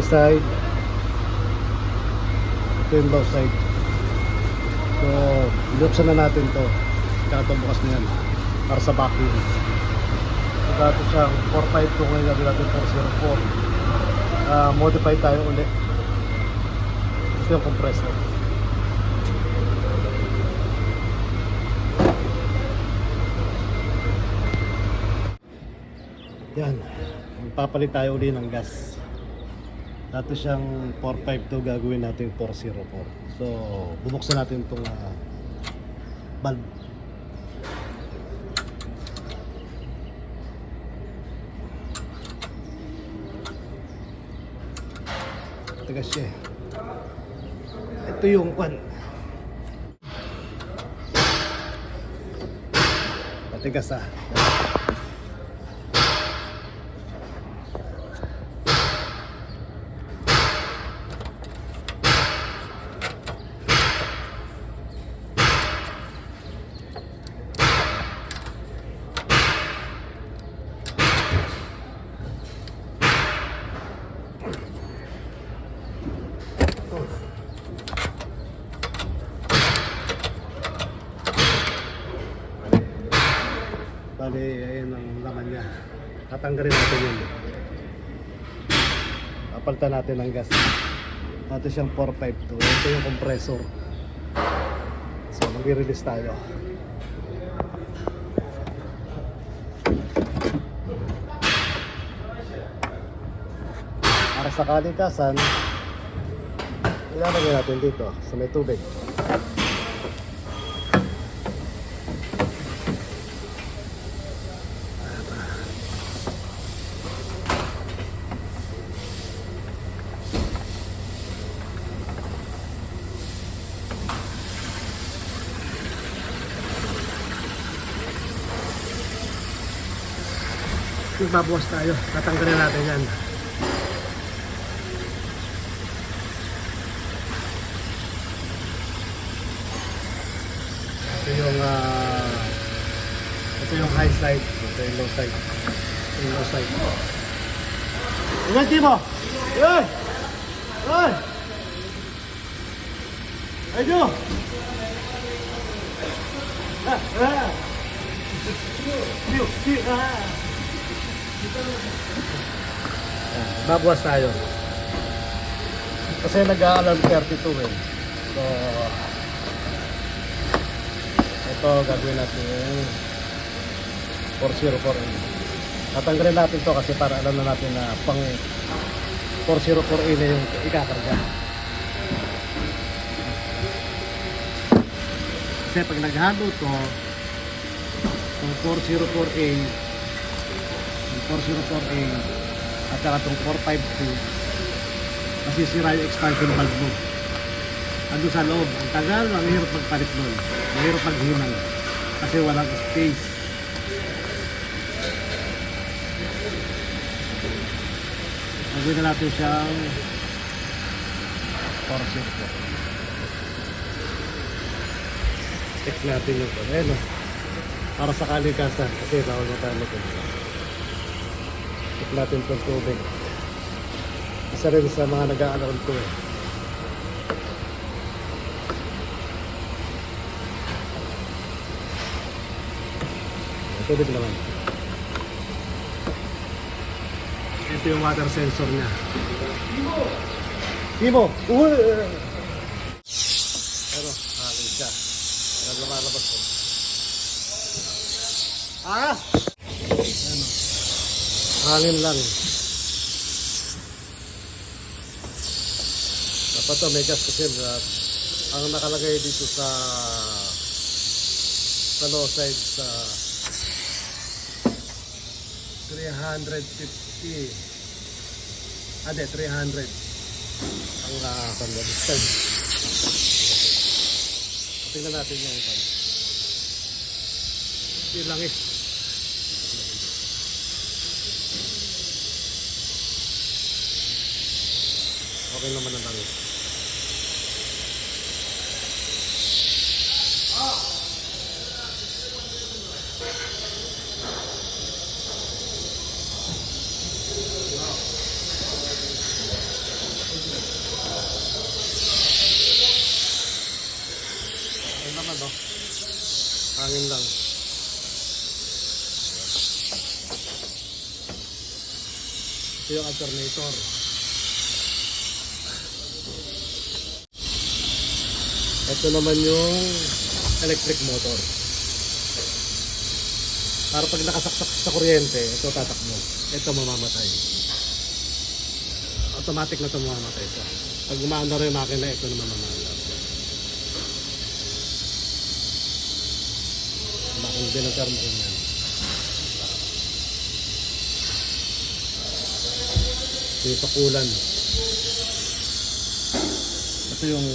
high side. Ito yung low side. So, binuksan na natin to. Kaya ito bukas na yan. Para sa vacuum. So, dati siyang 452 ngayon gagawin natin 404. Ah, modify tayo ulit. Ito yung compressor. Yan. Magpapalit tayo uli ng gas. Dati siyang 452 gagawin natin 404. So, bubuksan natin itong ah, valve. Tagas siya. Ito yung kwan. Matigas ah. Bali, ayun ang laman niya. Tatanggalin natin yun. Papalitan natin ng gas. Ito siyang 452. Ito yung compressor. So, mag-release tayo. Para sa kalikasan, ilalagay natin dito sa may tubig. Magbabawas tayo. Tatanggalin natin yan. Ito yung ah, ito yung high side. Ito yung low side. Ito yung low side. Ingat Timo! Yoy! Yoy! Ayun! Ah! Ah! Siyo! Siyo! Ah! Babawas tayo. Kasi nag-aalarm 32 eh. So, ito gagawin natin yung 404A. Tatanggalin natin to kasi para alam na natin na pang 404A na yung ikakarga. Kasi pag naghalo to, yung 404A, yung 404A at saka itong 452 masisira yung expansion valve mo. Ando sa loob. Ang tagal ang hirap magpalit nun. Mahirap maghinang kasi walang space. Gagawin na natin siyang 404 check natin yung ano para sa kalikasan kasi bawal mo tayo Check natin itong tubig. Isa rin sa mga nag-aaral ko eh. Tubig naman. Ito yung water sensor niya. Timo! Uy! Pero, akin siya. Lumalabas ko. Ah! Ano? Hangin lang. Dapat to may gas kasi uh, ang nakalagay dito sa sa low side sa 350 ade 300 ang uh, kanya side tingnan natin yung kan hindi lang Okay naman ang langis. Okay naman no. Hangin lang. Ito yung alternator. Ito naman yung electric motor. Para pag nakasaksak sa kuryente, ito tatakbo. Ito mamamatay. Automatic na ito mamamatay ito. Pag umaanda rin yung makina, ito naman mamamatay. Makina din ang termo ko yan. Ito yung pakulan. Ito yung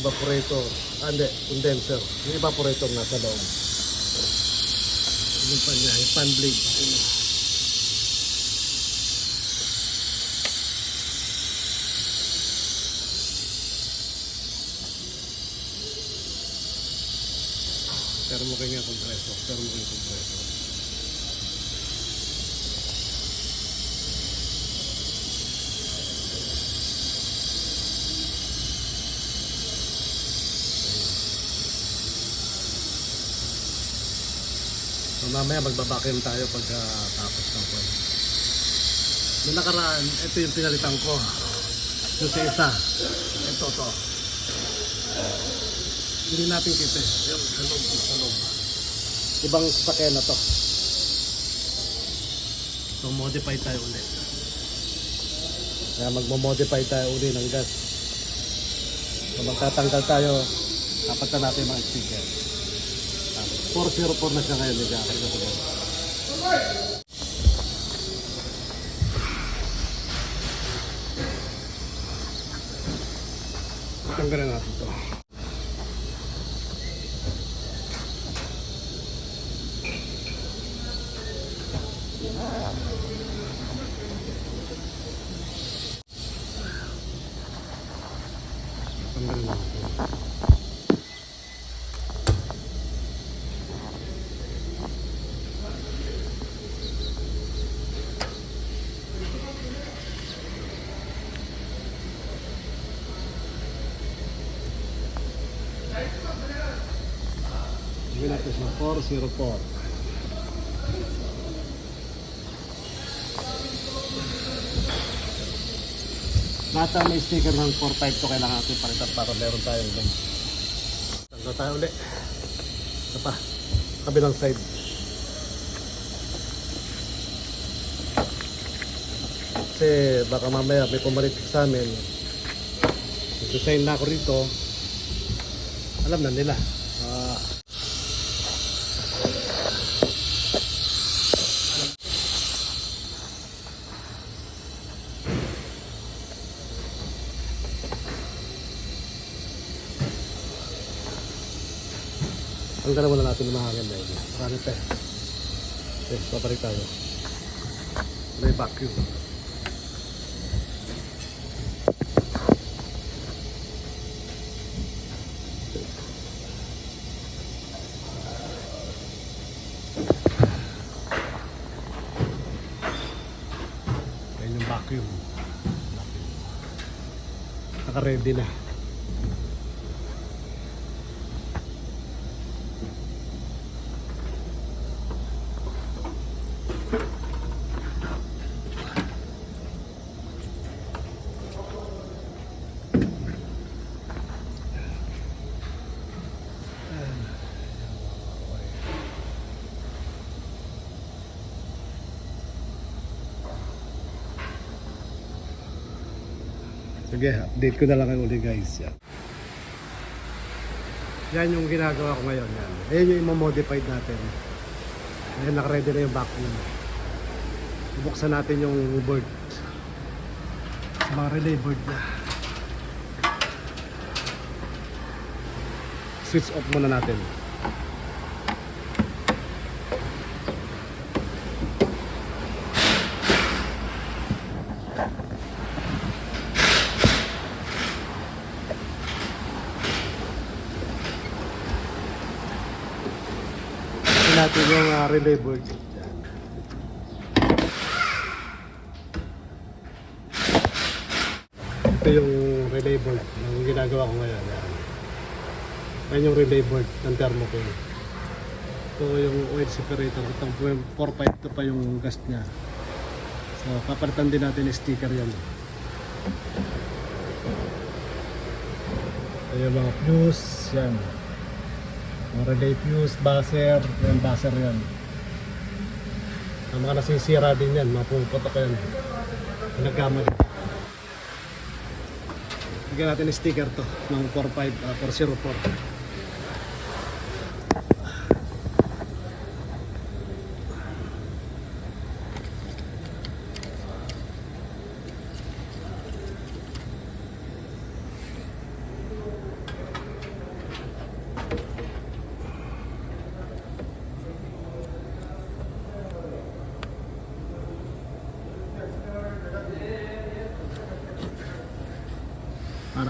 evaporator. Ah, hindi. Condenser. Yung evaporator nasa loob. Yung pan niya, yung fan blade. Yun. Pero mo kanya compressor. Pero mo kanya compressor. Mamaya magbabakim tayo pagka tapos ng kwan. Noong nakaraan, ito yung pinalitan ko. Yung sa isa. Ito to. Hindi natin kita. Yung sa loob, sa loob. Ibang sasakyan na to. So modify tayo ulit. Kaya magmo-modify tayo uli ng gas. So magtatanggal tayo, dapat na natin mga sticker. 404 na siya ngayon, medyo ako na ito. Tanggalin natin ito. Tanggalin natin. Hindi natin sa 404. Nasa may sticker ng 45 to kailangan natin palitan para meron tayong ganun. Tanggal tayo ulit. Ito pa. Kabilang side. Kasi baka mamaya may pumalit sa amin. Design na ako rito. Alam na nila. Ah, Tanggalan muna natin ng mahangin na yun. Marami pa. Okay, babalik tayo. May vacuum. Yan yung vacuum. Naka-ready na. Sige, update ko na lang ulit guys. Yan. Yan yung ginagawa ko ngayon. Yan. Ayan yung imamodified natin. Ayan, nakaready na yung vacuum. Buksan natin yung board. Mga relay board na. Switch off muna natin. Natin yung uh, relay board. Ito yung relay board yung ginagawa ko ngayon. Yan. Yan yung relay board ng thermocoil. Ito yung oil separator. Itong 452 pa yung gas niya. So, papalitan din natin yung sticker yan. Ayan mga fuse, yan. Mga relay fuse, buzzer, yan buzzer yan. Ang mga nasisira din yan, mga puputok yan. Nagkamali. Bigyan natin yung sticker to ng 45, uh, 404.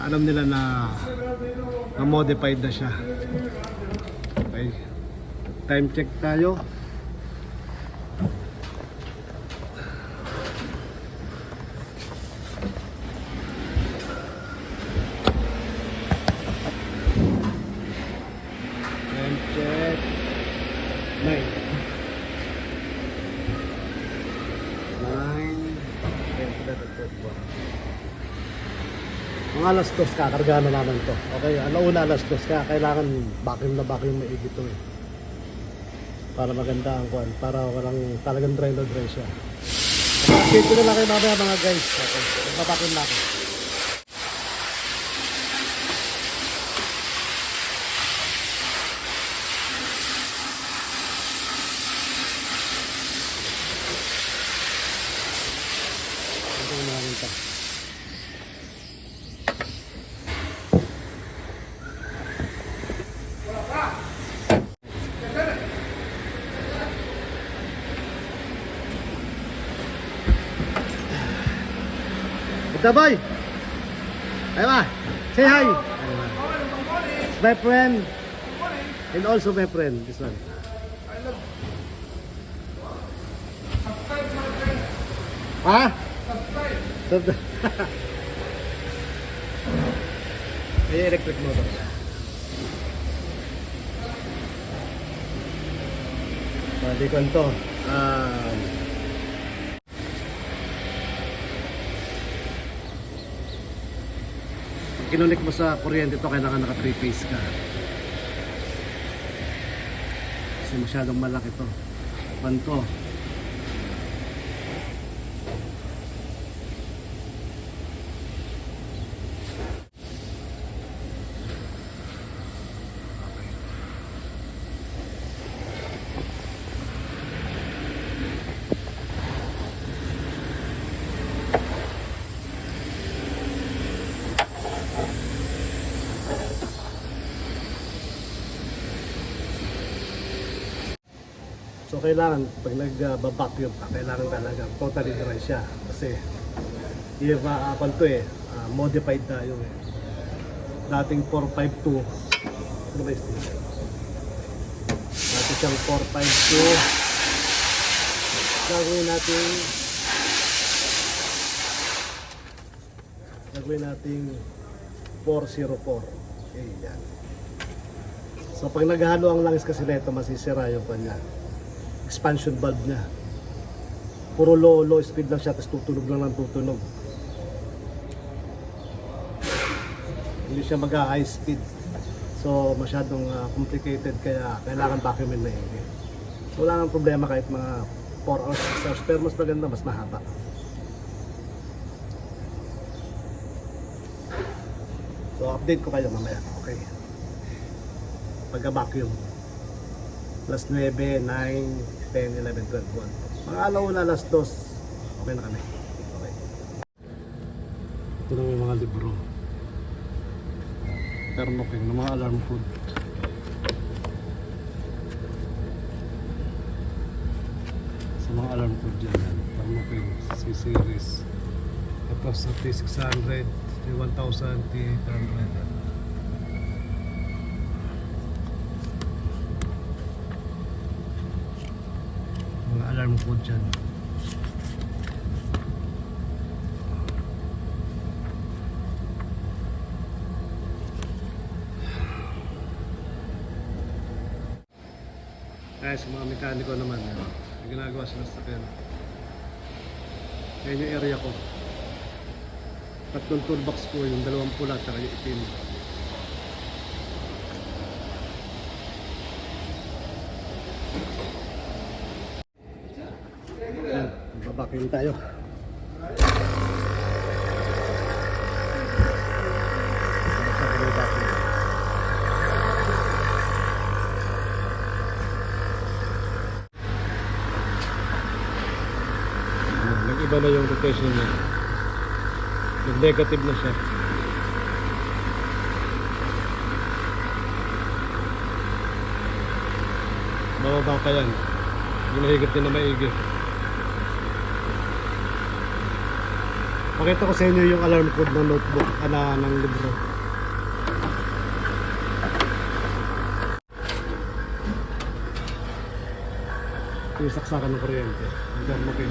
Alam nila na na modified na siya. Okay. Time check tayo. Time check. Nine. Nine. Ten, eleven, twelve, one. Mga alas dos, kakarga na naman to. Okay, alauna alas dos, kaya kailangan vacuum na vacuum maigi to eh. Para maganda ang kuan, para walang talagang dry na dry siya. Update ko na lang kayo mamaya mga guys. Okay, magpapakin na. Ito boy! Say hi! It's my friend. And also my friend, this one. Ha? Subscribe. May electric motor. Pwede ko to. Um, kinunik mo sa kuryente to, kailangan naka 3 phase ka. Kasi masyadong malaki to. Panto. Kailangan pag nag-vacuum ka, kailangan talaga totally dry siya. Kasi yung uh, to eh, ah, modified na yung eh. dating 452 ano ba? Dati siyang 452 gagawin natin. Gagawin natin 404 okay yan. So pag naghalo ang langis kasi nito masisira yung kanya expansion valve niya. Puro low, low speed lang siya, tapos tutunog lang ng tutunog. Hindi siya mag high speed. So, masyadong ah, complicated, kaya kailangan vacuumin na yun. So, wala nang problema kahit mga 4 hours, 6 hours, pero mas maganda, mas mahaba. So, update ko kayo mamaya. Okay. Pagka-vacuum plus 9, 9, 10, 11, 12, 1. Mga alauna, alas 2, okay na kami. Okay. Ito na yung mga libro. Thermoking ng mga alarm food. Sa mga alarm food dyan, yan. Thermoking, C-series. Ito sa T600, T1000, T800. term code dyan guys mga mekaniko naman yun. Eh. ginagawa sila sa pen yan yung area ko tatlong toolbox ko yung dalawang pula at yung itim babakin tayo. Nag-iba na yung rotation niya. Nag-negative na siya. Bababa pa yan. Ginahigit din na maigi. Pakita ko sa inyo yung alarm code ng notebook, ana ng libro. Yung saksakan ng kuryente. Ang dermo pin.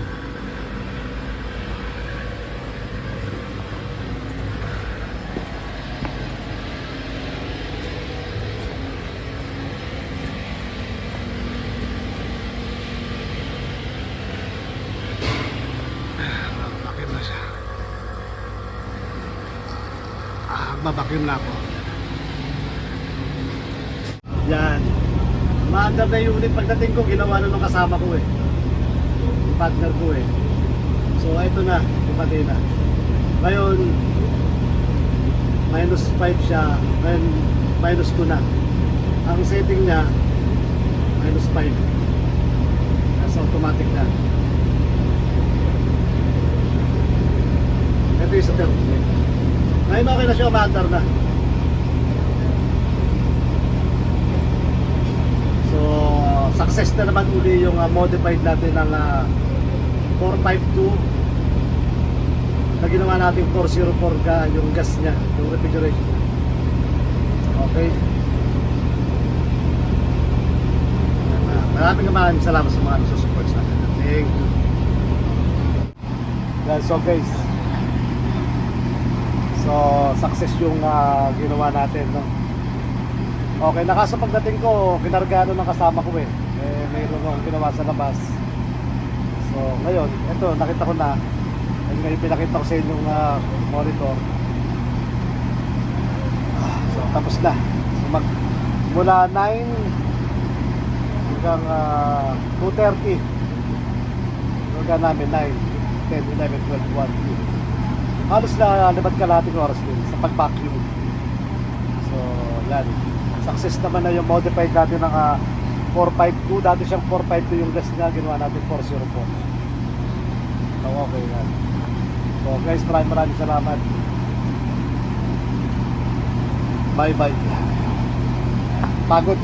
Bakit na siya? Mabakyum na ako. Yan. Maandar na yung unit pagdating ko, ginawa na nung kasama ko eh. Yung partner ko eh. So, ito na, yung patina. Ngayon, minus 5 siya, ngayon minus 2 na. Ang setting niya, minus 5. That's automatic na. Ito yung sa plate. Ngayon okay na siya, umaandar na. So, success na naman uli yung ah, modified natin ng ah, 452 na ginawa natin 404 ka yung gas niya, yung refrigeration. Okay. Maraming maraming salamat sa mga nagsusupport sa akin. Thank you. Yan, so guys, So, success yung ah, ginawa natin, no? Okay, nakaso pagdating ko, kinargano ng kasama ko eh. Eh, mayroon akong ginawa sa labas. So, ngayon, ito, nakita ko na. And ngayon, pinakita ko sa inyong ah, monitor. Ah, So, tapos na. So, mag, mula 9 hanggang ah, 2.30. Hanggang namin 9, 10, 11, 12, 1, 2 halos na libat kalating oras din sa pag-vacuum. So, yan. Success naman na yung modified natin ng ah, 452. Dati siyang 452 yung gas niya. Ginawa natin 404. So, okay yan. So, guys, maraming maraming salamat. Bye-bye. Pagod.